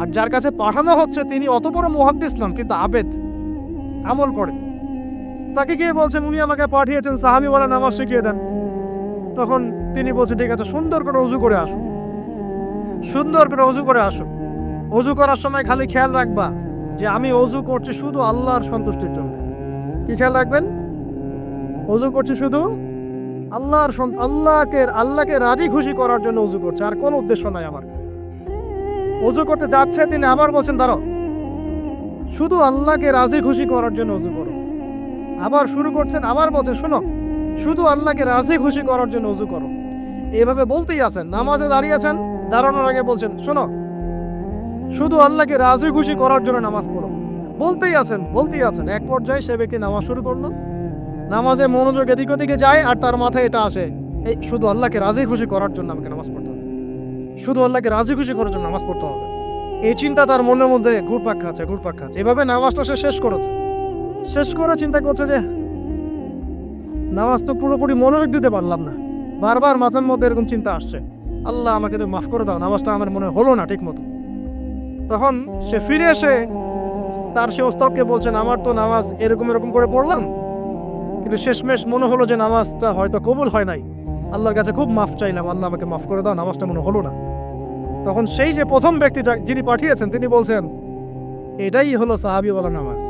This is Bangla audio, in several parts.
আর যার কাছে পাঠানো হচ্ছে তিনি অত বড় মহাদ্দেশ নন, কিন্তু আবেদ। আমল করে। তাকে গিয়ে বলছেন উনি আমাকে পাঠিয়েছেন সাহাবি বলে নামাজ শিখিয়ে দেন। তখন তিনি বলছেন ঠিক আছে, সুন্দর করে অজু করে আসুন সুন্দর করে অজু করে আসুন অজু করার সময় খালি খেয়াল রাখবা যে আমি অজু করছি শুধু আল্লাহর সন্তুষ্টির জন্য। কি খেয়াল রাখবেন? অজু করছি শুধু আল্লাহর আল্লাহকে আল্লাহকে রাজি খুশি করার জন্য অজু করছে, আর কোনো উদ্দেশ্য নাই আমার। অজু করতে যাচ্ছে, তিনি আবার বলছেন, দাঁড়াও। শুধু আল্লাহকে রাজি খুশি করার জন্য অজু করো। আবার শুরু করছেন, আবার বলছেন, শোনো, শুধু আল্লাহকে রাজি খুশি করার জন্য অজু করো। এভাবে বলতেই আছেন, নামাজে দাঁড়িয়ে আছেন, দাঁড়ানোর আগে বলছেন, শোনো, শুধু আল্লাহকে রাজি খুশি করার জন্য নামাজ পড়ো। বলতেই আছেন বলতেই আছেন, এক পর্যায়ে সে ব্যক্তি নামাজ শুরু করল। নামাজে মনোযোগ এদিক ওদিকে যায়, আর তার মাথায় এটা আসে, এই, শুধু আল্লাহকে রাজি খুশি করার জন্য আমাকে নামাজ পড়তে শুধু আল্লাহকে রাজি খুশি করার জন্য নামাজ পড়তে হবে। এই চিন্তা তার মনের মধ্যে ঘুরপাক খাচ্ছে ঘুরপাক খাচ্ছে। এভাবে নামাজটা সে শেষ করেছে। শেষ করে চিন্তা করছে যে, নামাজ তো পুরোপুরি মনোযোগ দিতে পারলাম না। বারবার মাথার মধ্যে এরকম চিন্তা আসছে। আল্লাহ আমাকে তো মাফ করে দাও, নামাজটা আমার মনে হলো না ঠিক মতো। তখন সে ফিরে এসে তার সে ওস্তাদকে বলছেন আমার তো নামাজ এরকম এরকম করে পড়লাম। কিন্তু শেষমেশ মনে হলো যে, নামাজটা হয়তো কবুল হয় নাই। আল্লাহর কাছে খুব মাফ চাইলাম, আল্লাহ আমাকে মাফ করে দাও, নামাজটা মনে হলো না। তখন সেই যে প্রথম ব্যক্তি যিনি পাঠিয়েছেন, তিনি বলছেন, এটাই হলো সাহাবিওয়ালা নামাজ।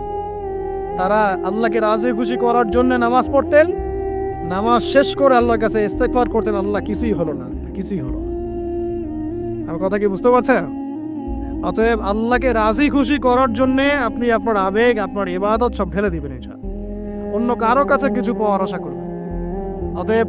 তারা আল্লাহকে রাজি খুশি করার জন্য নামাজ পড়তেন, নামাজ শেষ করে আল্লাহর কাছে ইস্তেকবার করতেন, আল্লাহ কিছুই হলো না, কিছুই হলো। আমার কথা কি বুঝতে পারছেন? অতএব আল্লাহকে রাজি খুশি করার জন্যে আপনি আপনার আবেগ, আপনার ইবাদত সব ঢেলে দিবেন এটা। অন্য কারও কাছে কিছু পাওয়ার আশা করবেন অতএব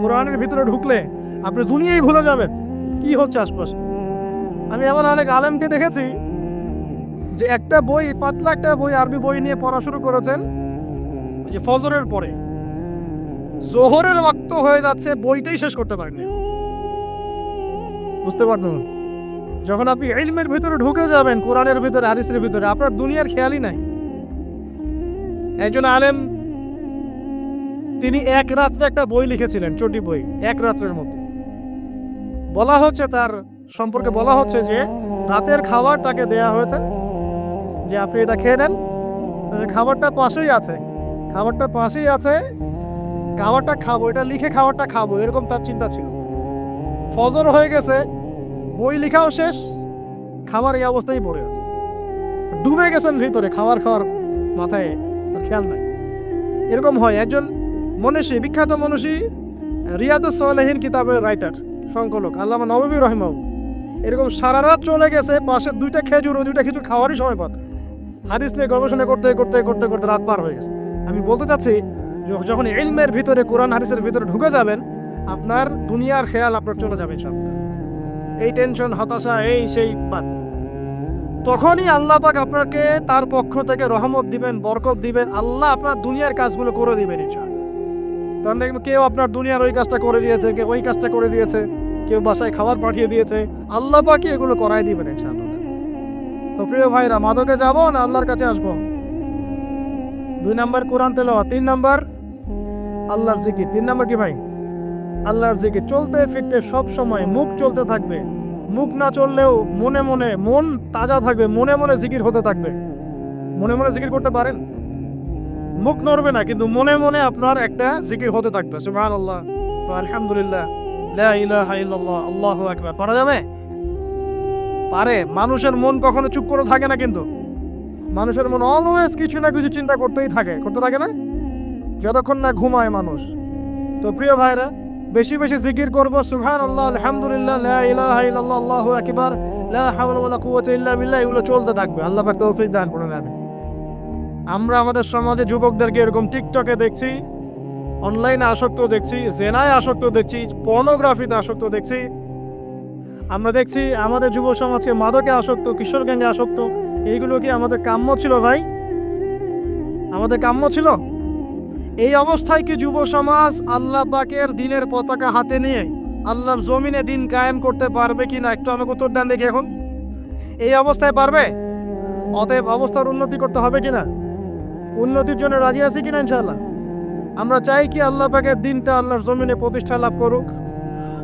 কোরআনের ভিতরে ঢুকলে আপনি দুনিয়াই ভুলে যাবেন। কি হচ্ছে আশপাশে? আমি এমন অনেক আলেমকে দেখেছি যে একটা বই, পাতলা একটা বই আরবি বই নিয়ে পড়া শুরু করেছেন যে ফজরের পরে। জোহরের ওয়াক্ত হয়ে যাচ্ছে, বইটাই শেষ করতে পারেননি। বুঝতে পারলেন? যখন আপনি ইলমের ভিতরে ঢুকে যাবেন, কোরআনের ভিতরে হারিসের ভিতরে, আপনার দুনিয়ার খেয়ালই নাই। একজন আলেম তিনি এক রাত্রে একটা বই লিখেছিলেন, চটি বই, এক রাত্রের মধ্যে। বলা হচ্ছে তার, সম্পর্কে বলা হচ্ছে যে, রাতের খাবার তাকে দেয়া হয়েছে। যে আপনি এটা খেয়ে নেন। খাবারটা পাশেই আছে। খাবারটা পাশেই আছে। খাবারটা খাব, এটা লিখে খাবারটা খাব, এরকম তার চিন্তা ছিল। ফজর হয়ে গেছে, বই লেখাও শেষ, খাবার এই অবস্থায় পড়ে আছে। ডুবে গেছেন ভিতরে, খাবার খাওয়ার মাথায় খেয়াল নাই। এরকম হয়, একজন মনীষী, বিখ্যাত মনীষী রিয়াদুস সালেহীন কিতাবের রাইটার সংকলক, আল্লামা নববী রহমাউ এরকম সারা রাত চলে গেছে, পাশে দুইটা খেজুর ও দুইটা খেজুর খাওয়ারই সময় পাত হাদিস নিয়ে গবেষণা করতে করতে করতে করতে রাত পার হয়ে গেছে। আমি বলতে চাচ্ছি যখন ইলমের ভিতরে, কোরআন হাদিসের ভিতরে ঢুকে যাবেন, আপনার দুনিয়ার খেয়াল আপনার চলে যাবে সব এই টেনশন হতাশা, এই সেই বাদ। তখনই আল্লাহ পাক আপনাকে তার পক্ষ থেকে রহমত দিবেন, বরকত দিবেন, আল্লাহ আপনার দুনিয়ার কাজগুলো করে দিবেন ইনশাআল্লাহ। তখন দেখবেন কেউ আপনার দুনিয়ার ওই কাজটা করে দিয়েছে, কেউ ওই কাজটা করে দিয়েছে, কেউ বাসায় খাবার পাঠিয়ে দিয়েছে। আল্লাহ পাকি এগুলো করাই দিবেন ইনশাআল্লাহ? তো প্রিয় ভাইরা, মাদকে যাব না, আল্লাহর কাছে আসব? দুই নাম্বার কোরআন তেল তিন নাম্বার আল্লাহর জিকির। তিন নাম্বার কি ভাই? আল্লাহর জিকির। চলতে ফিরতে সব সময় মুখ চলতে থাকবে। মুখ না চললেও মনে মনে মন তাজা থাকবে, মনে মনে জিকির হতে থাকবে। মনে মনে জিকির করতে পারেন? মুখ নড়বে না, কিন্তু মনে মনে আপনার একটা জিকির হতে থাকবে। সুবহানাল্লাহ। বা আলহামদুলিল্লাহ। আল্লাহু আকবার। পারা যাবে? পারে। মানুষের মন কখনো চুপ করে থাকে না কিন্তু। মানুষের মন অলওয়েজ কিছু না কিছু চিন্তা করতেই থাকে। করতে থাকে না? যতক্ষণ না ঘুমায় মানুষ। তো প্রিয় ভাইরা, বেশি বেশি জিকির করব। সুবহান আল্লাহ আলহামদুলিল্লাহ ইল্লাল্লাহ, আল্লাহু আকবার। লা হাওলা ওয়ালা কুওয়াতা ইল্লা বিল্লাহ। এগুলো চলতে থাকবে। আল্লাহ পাক তৌফিক দান করুন। আমি আমরা আমাদের সমাজে যুবকদেরকে এরকম টিকটকে দেখছি অনলাইনে আসক্ত দেখছি, জেনায় আসক্ত দেখছি পর্নোগ্রাফিতে আসক্ত দেখছি। আমরা দেখছি আমাদের যুব সমাজকে মাদকে আসক্ত, কিশোর গ্যাঙ্গে আসক্ত। এইগুলো কি আমাদের কাম্য ছিল ভাই? আমাদের কাম্য ছিল? এই অবস্থায় কি যুব সমাজ আল্লাহ পাকের দিনের পতাকা হাতে নিয়ে আল্লাহর জমিনে দিন কায়েম করতে পারবে কি না? একটু আমাকে উত্তর দেন দেখি এখন। এই অবস্থায় পারবে? অতএব অবস্থার উন্নতি করতে হবে কিনা উন্নতির জন্য রাজি আছি কিনা ইনশাআল্লাহ? আমরা চাই কি আল্লাহ পাকের দিনটা আল্লাহর জমিনে প্রতিষ্ঠা লাভ করুক।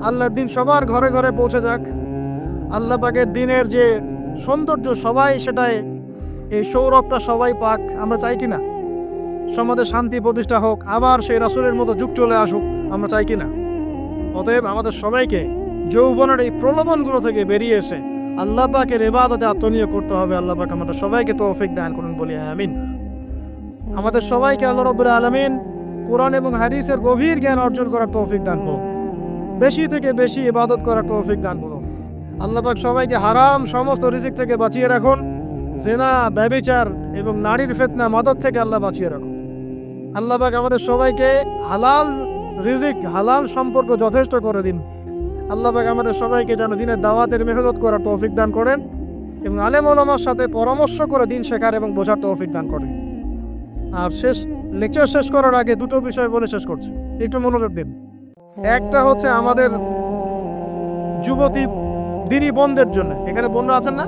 আল্লাহর দিন সবার ঘরে ঘরে পৌঁছে যাক। আল্লাহ পাকের দিনের যে সৌন্দর্য সবাই সেটাই, এই সৌরভটা সবাই পাক, আমরা চাই কি না সমাজে শান্তি প্রতিষ্ঠা হোক, আবার সেই রাসুলের মতো যুগ চলে আসুক, আমরা চাই কি না অতএব আমাদের সবাইকে যৌবনের এই প্রলোভনগুলো থেকে বেরিয়ে এসে আল্লাহ পাকের এবাদতে আত্মনিয়োগ করতে হবে। আল্লাহ পাক আমাদের সবাইকে তৌফিক দান করুন বলি, আমিন। আমাদের সবাইকে আল্লাহ রব্বুল আলমিন কোরআন এবং হাদিসের গভীর জ্ঞান অর্জন করার তৌফিক দান করুন। বেশি থেকে বেশি ইবাদত করার তৌফিক দান করুন। আল্লাহ পাক সবাইকে হারাম সমস্ত রিজিক থেকে বাঁচিয়ে রাখুন। জেনা, ব্যবিচার এবং নারীর ফেতনা মাদক থেকে আল্লাহ বাঁচিয়ে রাখুন। আল্লাহ পাক আমাদের সবাইকে হালাল রিজিক, হালাল সম্পর্ক যথেষ্ট করে দিন। আল্লাহ পাক আমাদের সবাইকে যেন দিনের দাওয়াতের মেহনত করার তৌফিক দান করেন এবং আলেম ওলামার সাথে পরামর্শ করে দিন শেখার এবং বোঝার তৌফিক দান করেন। আর শেষ লেকচার শেষ করার আগে দুটো বিষয় বলে শেষ করছি। একটু মনোযোগ দিন। একটা হচ্ছে আমাদের যুবতী দিনী বোনদের জন্য। এখানে বোনরা আছেন না?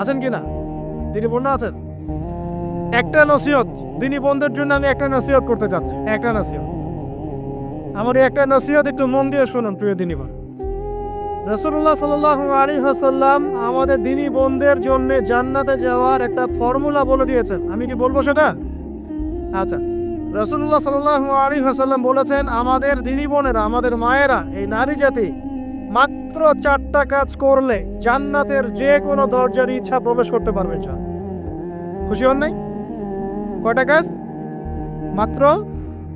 আছেন কি না? দিনী বোনরা আছেন? একটা নসিহত। দিনী বোনদের জন্য আমি একটা নসিহত করতে চাচ্ছি একটা নসিহত। আমার একটা নসিহত একটু মন দিয়ে শুনুন, প্রিয় দিনী বোন। রসুল্লাহ সাল্লাহ আলী হাসাল্লাম আমাদের দিনী বোনদের জন্য জান্নাতে যাওয়ার একটা ফর্মুলা বলে দিয়েছেন। আমি কি বলব সেটা? আচ্ছা। রসুল্লাহ সাল্লাহ আলী হাসাল্লাম বলেছেন, আমাদের দিনী বোনেরা, আমাদের মায়েরা, এই নারী জাতি মাত্র চারটা কাজ করলে জান্নাতের যে কোনো দরজার ইচ্ছা প্রবেশ করতে পারবে খুশি হন নাই? কয়টা কাজ? মাত্র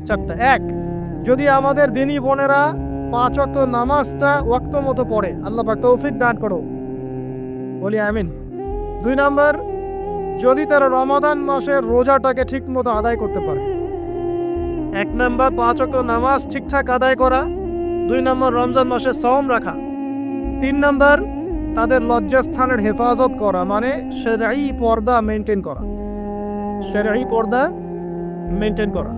চারটা। এক, যদি আমাদের দিনী বোনেরা পাঁচ ওয়াক্ত নামাজটা ওয়াক্ত মতো পড়ে, আল্লাহ তৌফিক দান করো বলি আমিন। দুই নাম্বার যদি তারা রমাদান মাসের রোজাটাকে ঠিক মতো আদায় করতে পারে। এক নাম্বার পাঁচ ওয়াক্ত নামাজ ঠিকঠাক আদায় করা, দুই নম্বর রমজান মাসে সম রাখা, তিন নম্বর তাদের লজ্জাস্থানের হেফাজত করা মানে সেরাই পর্দা মেনটেন করা। সেরাই পর্দা মেনটেন করা।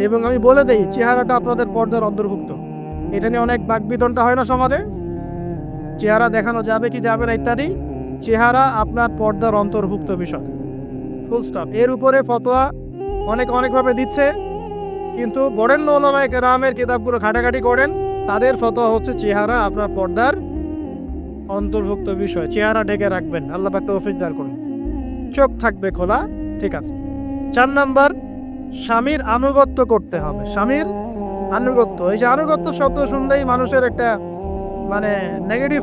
এবং আমি বলে দিই, চেহারাটা আপনাদের পর্দার অন্তর্ভুক্ত। এটা নিয়ে অনেক বাকবিতনটা হয় না সমাজে? চেহারা দেখানো যাবে কি যাবে না ইত্যাদি? চেহারা আপনার পর্দার অন্তর্ভুক্ত বিষয়। ফুল স্টপ এর উপরে ফতোয়া অনেক অনেকভাবে দিচ্ছে, কিন্তু বরেণ্য ওলামায় কেরামের কিতাবগুলো ঘাটাঘাটি করেন, তাদের ফতোয়া হচ্ছে চেহারা আপনার পর্দার অন্তর্ভুক্ত বিষয়। চেহারা ঢেকে রাখবেন। আল্লাহ পাক তৌফিক করুন। চোখ থাকবে খোলা, ঠিক আছে। চার নাম্বার, স্বামীর আনুগত্য করতে হবে। স্বামীর আনুগত্য, এই যে আনুগত্য শব্দ শুনলেই মানুষের একটা মানে নেগেটিভ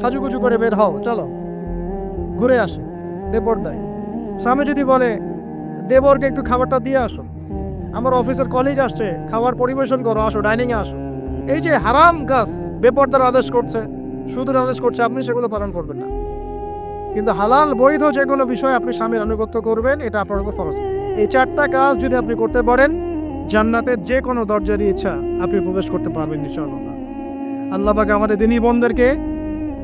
সাজুগুজু করে বের হও, চলো। ঘুরে আসো বেপর্দায় স্বামী যদি বলে, দেবরকে একটু খাবারটা দিয়ে আসো। আমার অফিসের কলিগ আসছে, খাবার পরিবেশন করো, আসো ডাইনিংয়ে আসো। এই যে হারাম গাছ বেপর্দার আদেশ করছে, সুদের আদেশ করছে, আপনি সেগুলো পালন করবেন না। কিন্তু হালাল, বৈধ যে কোনো বিষয় আপনি স্বামীর আনুগত্য করবেন, এটা আপনার উপর ফরজ। এই চারটা কাজ যদি আপনি করতে পারেন, জান্নাতের যে কোনো দরজারই ইচ্ছা, আপনি প্রবেশ করতে পারবেন ইনশাআল্লাহ। আল্লাহ পাক আমাদের দিনী বোনদেরকে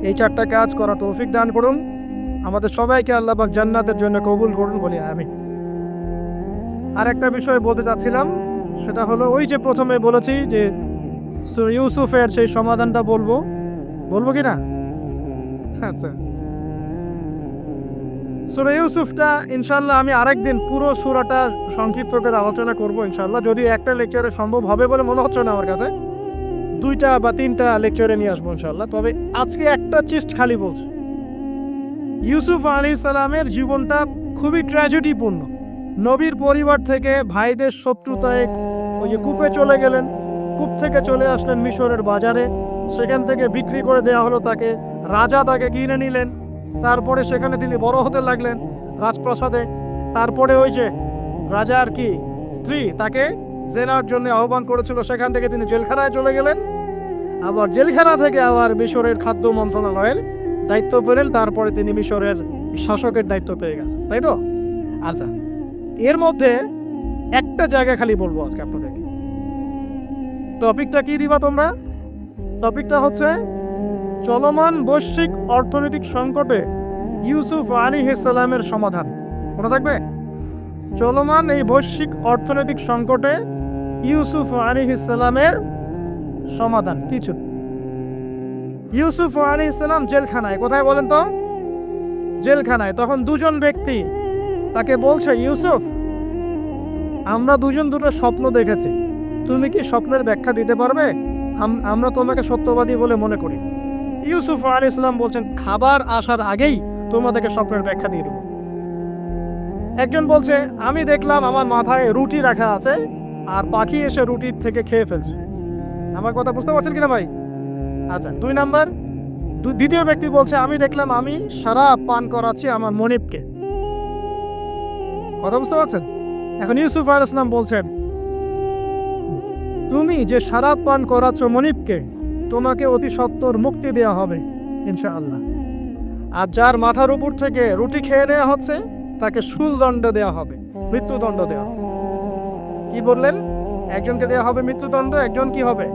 এই চারটা কাজ করা তৌফিক দান করুন। আমাদের সবাইকে আল্লাহ পাক জান্নাতের জন্য কবুল করুন বলি আমি আর একটা বিষয় বলতে চাচ্ছিলাম, সেটা হলো ওই যে প্রথমে বলেছি যে ইউসুফের সেই সমাধানটা বলব। বলব কি না? আচ্ছা। সুরা ইউসুফটা ইনশাল্লাহ আমি আরেকদিন পুরো সুরাটা সংক্ষিপ্ত করে আলোচনা করব ইনশাল্লাহ যদি একটা লেকচারে সম্ভব হবে বলে মনে হচ্ছে না আমার কাছে। দুইটা বা তিনটা লেকচারে নিয়ে আসব ইনশাল্লাহ তবে আজকে একটা চিস্ট খালি বলছে। ইউসুফ আলী সালামের জীবনটা খুবই ট্র্যাজেডিপূর্ণ নবীর পরিবার থেকে ভাইদের শত্রুতায় ওই যে কূপে চলে গেলেন, কূপ থেকে চলে আসলেন মিশরের বাজারে। সেখান থেকে বিক্রি করে দেওয়া হলো তাকে, রাজা তাকে কিনে নিলেন। তারপরে সেখানে তিনি বড় হতে লাগলেন রাজপ্রাসাদে। তারপরে ওই যে রাজার কি স্ত্রী তাকে জেনার জন্য আহ্বান করেছিল, সেখান থেকে তিনি জেলখানায় চলে গেলেন। আবার জেলখানা থেকে আবার মিশরের খাদ্য মন্ত্রণালয়ের দায়িত্ব পেলেন, তারপরে তিনি মিশরের শাসকের দায়িত্ব পেয়ে গেছেন, তাই তো? আচ্ছা এর মধ্যে একটা জায়গা খালি বলব আজকে আপনাদেরকে। টপিকটা কি দিবা তোমরা? টপিকটা হচ্ছে চলমান বৈশ্বিক অর্থনৈতিক সংকটে ইউসুফ আলী ইসলামের সমাধান। মনে থাকবে? চলমান এই বৈশ্বিক অর্থনৈতিক সংকটে ইউসুফ আলী ইসলামের সমাধান, কিছু ইউসুফ আলী ইসলাম জেলখানায়, কোথায় বলেন তো? জেলখানায়। তখন দুজন ব্যক্তি তাকে বলছে, ইউসুফ, আমরা দুজন দুটো স্বপ্ন দেখেছি। তুমি কি স্বপ্নের ব্যাখ্যা দিতে পারবে? আমরা তোমাকে সত্যবাদী বলে মনে করি। ইউসুফ আলী ইসলাম বলছেন, খাবার আসার আগেই তোমাদেরকে স্বপ্নের ব্যাখ্যা দিয়ে দেবো। একজন বলছে, আমি দেখলাম আমার মাথায় রুটি রাখা আছে, আর পাখি এসে রুটির থেকে খেয়ে ফেলছে। আমার কথা বুঝতে পারছেন কিনা ভাই? আচ্ছা দুই নাম্বার। দ্বিতীয় ব্যক্তি বলছে, আমি দেখলাম আমি সারা পান করাচ্ছি আমার মনিবকে। কথা বুঝতে পারছেন? এখন ইউসুফ আল ইসলাম বলছেন, তুমি যে সারা পান করাচ্ছ মনিবকে, তোমাকে অতি সত্বর মুক্তি দেওয়া হবে, ইনশাআল্লাহ। আর যার মাথার উপর থেকে রুটি খেয়ে নেওয়া হচ্ছে, তাকে শুলদণ্ড দেওয়া হবে, মৃত্যুদণ্ড দেওয়া কি বললেন? একজনকে দেওয়া হবে মৃত্যুদণ্ড, একজন কি হবে?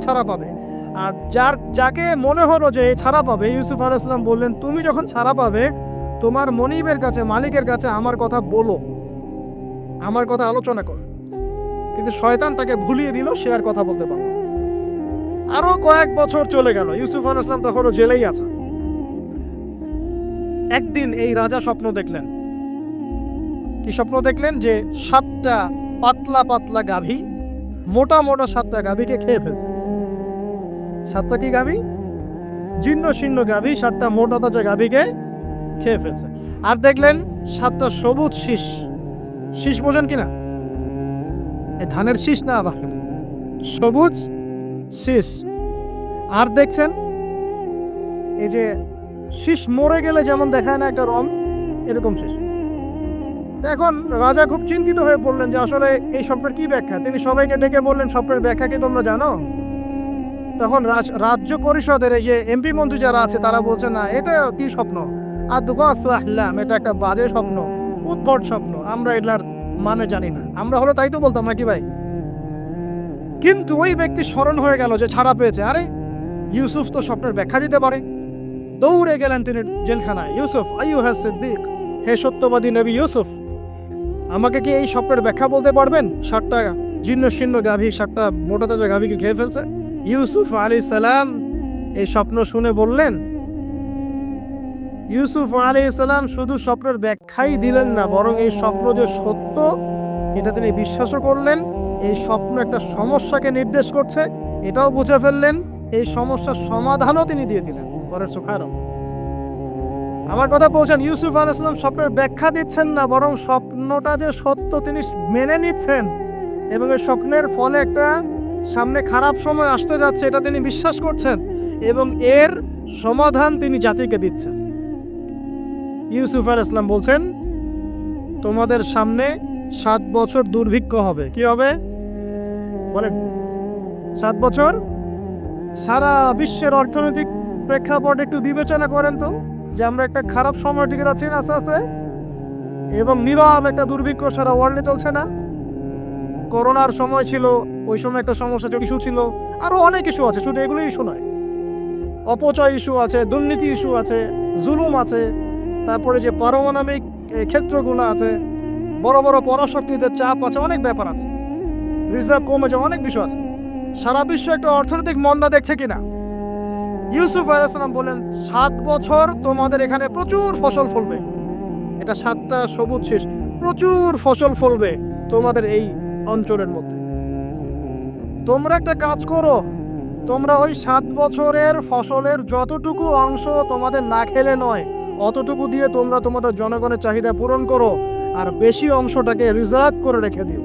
ছাড়া পাবে। আর যার, যাকে মনে হলো যে ছাড়া পাবে, ইউসুফ আল ইসলাম বললেন, তুমি যখন ছাড়া পাবে, তোমার মনিবের কাছে, মালিকের কাছে আমার কথা বলো। আমার কথা আলোচনা কর। কিন্তু শয়তান তাকে ভুলিয়ে দিল, সে আর কথা বলতে পারল। আরও কয়েক বছর চলে গেল, ইউসুফ আল ইসলাম তখনও জেলেই আছে। একদিন এই রাজা স্বপ্ন দেখলেন। কি স্বপ্ন দেখলেন? যে সাতটা পাতলা পাতলা গাভী, মোটা মোটা সাতটা গাভীকে খেয়ে ফেলছে। সাতটা কি গাভী? জীর্ণ শীর্ণ গাভী, সাতটা মোটা তাজা গাভীকে খেয়ে ফেলছে। আর দেখলেন সাতটা সবুজ শীষ। শীষ বোঝেন কিনা এই ধানের শীষ না আবার? সবুজ শীষ। আর দেখছেন, এই যে শীষ মরে গেলে যেমন দেখায় না একটা রং, এরকম শীষ। এখন রাজা খুব চিন্তিত হয়ে পড়লেন যে আসলে এই স্বপ্নের কি ব্যাখ্যা? তিনি সবাইকে ডেকে বললেন, স্বপ্নের ব্যাখ্যা কি তোমরা জানো? তখন রাজ্য পরিষদের এই যে এমপি মন্ত্রী যারা আছে, তারা বলছে, না, এটা কি স্বপ্ন? আর দুঃখাম এটা একটা বাজে স্বপ্ন উদ্ভট স্বপ্ন, আমরা এটার মানে জানি না। আমরা হলো তাই তো বলতাম নাকি ভাই? কিন্তু ওই ব্যক্তি স্মরণ হয়ে গেল যে ছাড়া পেয়েছে। আরে, ইউসুফ তো স্বপ্নের ব্যাখ্যা দিতে পারে। দৌড়ে গেলেন তিনি জেলখানায়। ইউসুফ আইউ হ্যাঁ সিদ্দিক, হে সত্যবাদী নবী ইউসুফ আমাকে কি এই স্বপ্নের ব্যাখ্যা বলতে পারবেন? ষাটটা জীর্ণ শীর্ণ গাভী ষাটটা মোটা তাজা গাভীকে খেয়ে ফেলছে। ইউসুফ আলী সালাম এই স্বপ্ন শুনে বললেন, ইউসুফ আলী সালাম শুধু স্বপ্নের ব্যাখ্যাই দিলেন না, বরং এই স্বপ্ন যে সত্য, এটা তিনি বিশ্বাসও করলেন। এই স্বপ্ন একটা সমস্যাকে নির্দেশ করছে, এটাও বুঝে ফেললেন। এই সমস্যার সমাধানও তিনি দিয়ে দিলেন। পরের সুখারম আমার কথা বলছেন ইউসুফ আল ইসলাম স্বপ্নের ব্যাখ্যা দিচ্ছেন না, বরং স্বপ্নটা যে সত্য তিনি মেনে নিচ্ছেন এবং এই স্বপ্নের ফলে একটা সামনে খারাপ সময় আসতে যাচ্ছে, এটা তিনি বিশ্বাস করছেন এবং এর সমাধান তিনি জাতিকে দিচ্ছেন। ইউসুফ আল ইসলাম বলছেন, তোমাদের সামনে সাত বছর দুর্ভিক্ষ হবে। কি হবে? বলেন। সাত বছর? সারা বিশ্বের অর্থনৈতিক প্রেক্ষাপট একটু বিবেচনা করেন তো। যে আমরা একটা খারাপ সময় টিকে যাচ্ছি আস্তে আস্তে, এবং নীরব একটা দুর্ভিক্ষ সারা ওয়ার্ল্ডে চলছে না। করোনার সময় ছিল, ওই সময় একটা সমস্যা ইস্যু ছিল আরও অনেক ইস্যু আছে, শুধু এগুলো ইস্যু নয়। অপচয় ইস্যু আছে, দুর্নীতি ইস্যু আছে, জুলুম আছে, তারপরে যে পারমাণবিক ক্ষেত্রগুলো আছে, বড় বড় পরাশক্তিদের চাপ আছে, অনেক ব্যাপার আছে। রিজার্ভ কমেছে অনেক বিষয় আছে। সারা বিশ্ব একটা অর্থনৈতিক মন্দা দেখছে কিনা? ইউসুফ আলাইসালাম বলেন সাত বছর তোমাদের এখানে প্রচুর ফসল ফলবে। এটা সাতটা সবুজ শেষ, প্রচুর ফসল ফলবে তোমাদের এই অঞ্চলের মধ্যে। তোমরা একটা কাজ করো, তোমরা ওই সাত বছরের ফসলের যতটুকু অংশ তোমাদের না খেলে নয়, অতটুকু দিয়ে তোমরা তোমাদের জনগণের চাহিদা পূরণ করো আর বেশি অংশটাকে রিজার্ভ করে রেখে দিও।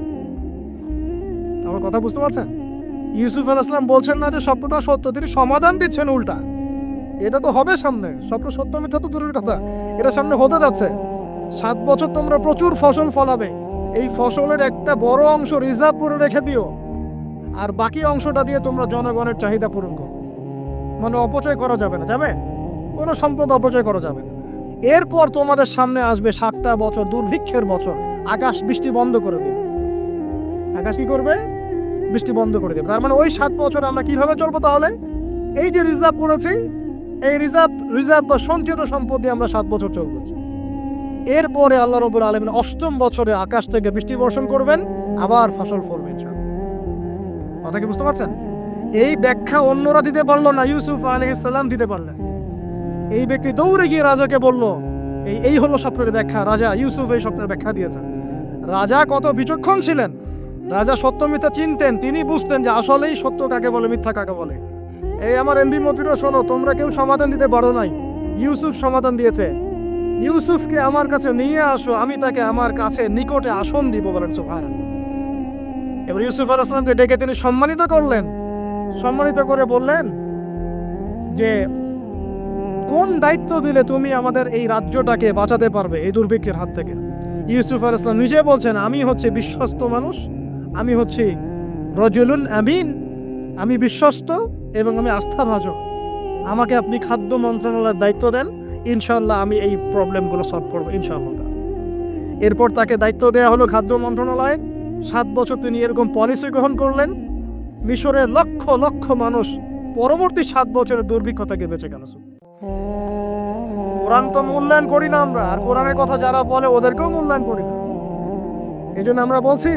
আমার কথা বুঝতে পারছেন? ইউসুফ আল ইসলাম বলছেন না যে স্বপ্নটা সত্য, তিনি সমাধান দিচ্ছেন উল্টা। এটা তো হবে সামনে, স্বপ্ন সত্য মিথ্যা তো দূরের কথা। এটা সামনে হতে যাচ্ছে। সাত বছর তোমরা প্রচুর ফসল ফলাবে। এই ফসলের একটা বড় অংশ রিজার্ভ করে রেখে দিও। আর বাকি অংশটা দিয়ে তোমরা জনগণের চাহিদা পূরণ করো। মানে অপচয় করা যাবে না, যাবে? কোনো সম্পদ অপচয় করা যাবে না। এরপর তোমাদের সামনে আসবে সাতটা বছর দুর্ভিক্ষের বছর। আকাশ বৃষ্টি বন্ধ করে দেবে। আকাশ কি করবে? বৃষ্টি বন্ধ করে দেবে। তার মানে ওই সাত বছর আমরা কীভাবে চলবো তাহলে? এই যে রিজার্ভ করেছি, এই রিজার্ভ রিজার্ভ বা সঞ্চিত সম্পদ দিয়ে আমরা সাত বছর চলবো। এরপরে আল্লাহ রবুল আলমিন অষ্টম বছরে আকাশ থেকে বৃষ্টি বর্ষণ করবেন, আবার ফসল ফলবে কথা কি বুঝতে পারছেন? এই ব্যাখ্যা অন্যরা দিতে পারল না, ইউসুফ আলহিসাল্লাম দিতে পারলেন। এই ব্যক্তি দৌড়ে গিয়ে রাজাকে বলল, এই এই হলো স্বপ্নের ব্যাখ্যা, রাজা ইউসুফ এই স্বপ্নের ব্যাখ্যা দিয়েছেন। রাজা কত বিচক্ষণ ছিলেন রাজা সত্য মিথ্যা চিনতেন, তিনি বুঝতেন যে আসলেই সত্য কাকে বলে, মিথ্যা কাকে বলে। এই আমার এমবি মন্ত্রীরা শোনো, তোমরা কেউ সমাধান দিতে পারো নাই। ইউসুফ সমাধান দিয়েছে। ইউসুফকে আমার কাছে নিয়ে আসো, আমি তাকে আমার কাছে নিকটে আসন দিব বলেন সুফার এবার ইউসুফ আল আসলামকে ডেকে তিনি সম্মানিত করলেন। সম্মানিত করে বললেন যে, কোন দায়িত্ব দিলে তুমি আমাদের এই রাজ্যটাকে বাঁচাতে পারবে এই দুর্ভিক্ষের হাত থেকে? ইউসুফ আল ইসলাম নিজে বলছেন, আমি হচ্ছে বিশ্বস্ত মানুষ আমি হচ্ছি রজুলুল আমিন। আমি বিশ্বস্ত এবং আমি আস্থাভাজক। আমাকে আপনি খাদ্য মন্ত্রণালয়ের দায়িত্ব দেন। ইনশাল্লাহ আমি এই প্রবলেমগুলো সলভ করব, ইনশাআল্লাহ। এরপর তাকে দায়িত্ব দেওয়া হলো খাদ্য মন্ত্রণালয়ে। সাত বছর তিনি এরকম পলিসি গ্রহণ করলেন। মিশরের লক্ষ লক্ষ মানুষ পরবর্তী সাত বছরের দুর্ভিক্ষ থেকে বেঁচে গেল। কোরআন তো মূল্যায়ন করি না আমরা, আর কোরআনের কথা যারা বলে ওদেরকেও মূল্যায়ন করি না। এই আমরা বলছি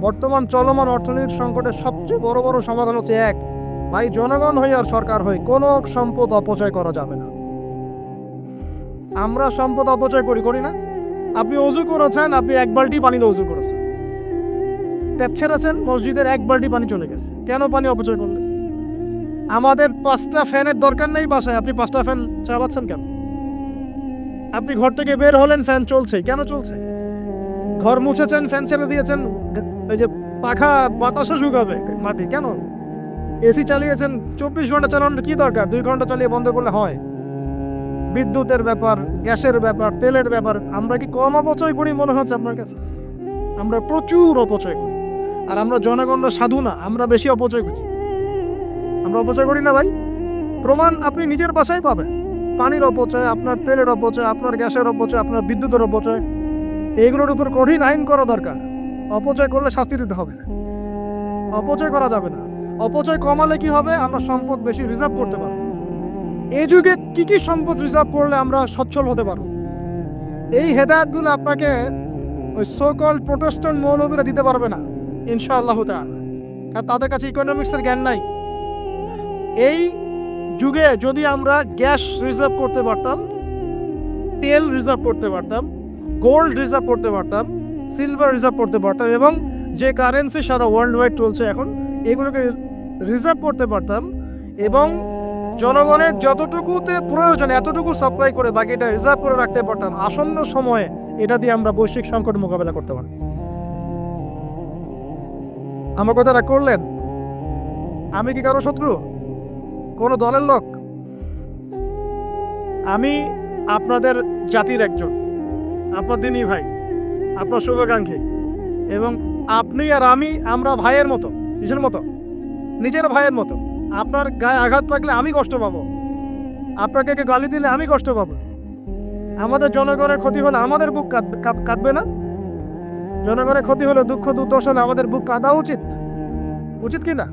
বর্তমান চলমান অর্থনৈতিক সংকটের সবচেয়ে বড় বড় সমাধান হচ্ছে এক, ভাই জনগণ হয়ে আর সরকার হয়ে কোনো সম্পদ অপচয় করা যাবে না। আমরা সম্পদ অপচয় করি করি না। আপনি অজু করেছেন, আপনি এক বালতি পানিতে অজু করেছেন। ট্যাপ ছেড়েছেন, মসজিদের এক বালতি পানি চলে গেছে। কেন পানি অপচয় করলেন? আমাদের পাঁচটা ফ্যানের দরকার নেই বাসায়। আপনি পাঁচটা ফ্যান চালাচ্ছেন কেন? আপনি ঘর থেকে বের হলেন, ফ্যান চলছে। কেন চলছে? ঘর মুছেছেন, ফ্যান ছেড়ে দিয়েছেন। এই যে পাখা বাতাসও শুকাবে। মাটি, কেন? এসি চালিয়েছেন চব্বিশ ঘণ্টা চালানোর কি দরকার? দুই ঘণ্টা চালিয়ে বন্ধ করলে হয়। বিদ্যুতের ব্যাপার, গ্যাসের ব্যাপার, তেলের ব্যাপার, আমরা কি কম অপচয় করি মনে হচ্ছে আপনার কাছে? আমরা প্রচুর অপচয় করি। আর আমরা জনগণরা সাধু না, আমরা বেশি অপচয় করি। আমরা অপচয় করি না ভাই। প্রমাণ আপনি নিজের বাসায় পাবেন। পানির অপচয়, আপনার তেলের অপচয়, আপনার গ্যাসের অপচয়, আপনার বিদ্যুতের অপচয়, এগুলোর উপর কঠিন আইন করা দরকার। অপচয় করলে শাস্তি দিতে হবে। অপচয় করা যাবে না। অপচয় কমালে কি হবে? আমরা সম্পদ বেশি রিজার্ভ করতে পারব। এই যুগে কি কি সম্পদ রিজার্ভ করলে আমরা সচ্ছল হতে পারব? এই হেদায়তগুলো আপনাকে ওই সোকল প্রোটেস্ট্যান্ট মৌলবীরা দিতে পারবে না, ইনশাআল্লাহ তাআলা। কারণ তাদের কাছে ইকোনমিক্সের জ্ঞান নাই। এই যুগে যদি আমরা গ্যাস রিজার্ভ করতে পারতাম, তেল রিজার্ভ করতে পারতাম গোল্ড রিজার্ভ করতে পারতাম সিলভার রিজার্ভ করতে পারতাম এবং যে কারেন্সি সারা ওয়ার্ল্ড ওয়াইড চলছে এখন, এগুলোকে রিজার্ভ করতে পারতাম এবং জনগণের যতটুকুতে প্রয়োজন, এতটুকু সাপ্লাই করে বাকিটা রিজার্ভ করে রাখতে পারতাম। আসন্ন সময়ে এটা দিয়ে আমরা বৈশ্বিক সংকট মোকাবেলা করতে পারি। আমার কথাটা করলেন? আমি কি কারও শত্রু? কোনো দলের লোক? আমি আপনাদের জাতির একজন। আপনার দিনই ভাই। আপনার শুভাকাঙ্ক্ষী। এবং আপনি আর আমি, আমরা ভাইয়ের মতো নিজের মতো? নিজের ভাইয়ের মতো। আপনার গায়ে আঘাত লাগলে আমি কষ্ট পাবো। আপনাকে কেউ গালি দিলে আমি কষ্ট পাবো। আমাদের জনগণের ক্ষতি হলে আমাদের বুক কাঁদবে- না? জনগণের ক্ষতি হলে দুঃখ, দুর্দশা হলে আমাদের বুক কাঁদা উচিত? উচিত কি না?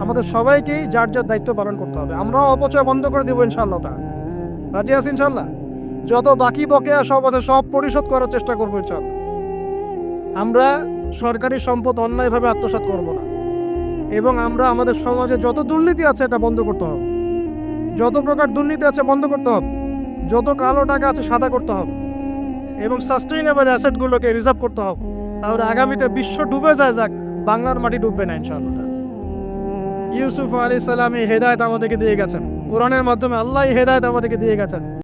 আমাদের সবাইকেই যার যার দায়িত্ব পালন করতে হবে। আমরাও অপচয় বন্ধ করে দেবো ইনশাল্লাহ তা রাজি আছি ইনশাল্লাহ যত বাকি বকেয়া সব আছে, সব পরিশোধ করার চেষ্টা করব ইনশাল্লাহ আমরা সরকারি সম্পদ অন্যায়ভাবে আত্মসাৎ করব না। এবং আমরা আমাদের সমাজে যত দুর্নীতি আছে, এটা বন্ধ করতে হবে। যত প্রকার দুর্নীতি আছে, বন্ধ করতে হবে। যত কালো টাকা আছে, সাদা করতে হবে। এবং সাস্টেইনেবল অ্যাসেটগুলোকে রিজার্ভ করতে হবে। তাহলে আগামীতে বিশ্ব ডুবে যায় যাক, বাংলার মাটি ডুববে না ইনশাআল্লাহ। ইউসুফ আলী সালাম এই হেদায়ত আমাদেরকে দিয়ে গেছেন। কোরআনের মাধ্যমে আল্লাহ হেদায়ত আমাদেরকে দিয়ে গেছেন।